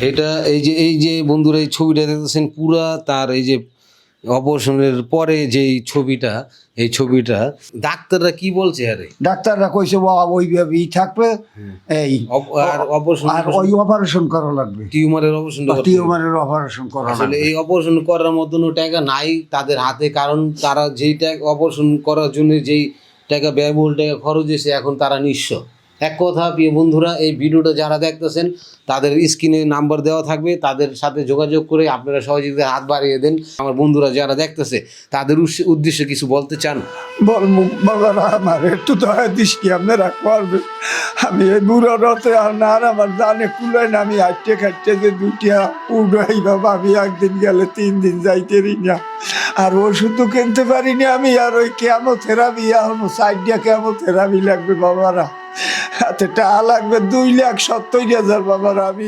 এটা এই যে এই যে বন্ধুরা এই ছবিটা দেখতেছেন পুরা তার এই যে অপারেশনের পরে যে ছবিটা এই ছবিটা ডাক্তাররা কি বলছে আরে? ডাক্তাররা কইছে বাবা ওইভাবেই থাকবে এই আর অপারেশন আর ওই অপারেশন করা লাগবে। টিউমারের অপারেশন টিউমারের অপারেশন করা আসলে এই অপারেশন করার মতন টাকা নাই তাদের হাতে কারণ তারা যেই টাকা অপারেশন করার জন্য যেই টাকা ব্যয়বহুল টাকা খরচ হয়েছে এখন তারা নিঃস্ব। এক কথা, প্রিয় বন্ধুরা, এই ভিডিওটা যারা দেখতেছেন, তাদের স্ক্রিনে নাম্বার দেওয়া থাকবে। তাদের সাথে যোগাযোগ করে আপনারা সহযোগিতা হাত বাড়িয়ে দেন। আমার বন্ধুরা যারা দেখতেছে, তাদের উদ্দেশ্যে- কিছু বলতে চান। আমার একটু দয়া দৃষ্টি আপনারা করবে আমি এই বুড়ো রথে আর না, আর আমার জানে কুলায় না, আমি হাঁটতে খাটতে যে দুটিয়া উড়াই বাবা আমি একদিন গেলে তিন দিন যাইতে না। আর ওষুধ তো কিনতে পারিনি আমি, আর ওই কেমো থেরাপি এখন সাইড কেমো থেরাপি লাগবে বাবারা। হাতে টাকা লাগবে দুই লাখ সত্তর হাজার বাবার আমি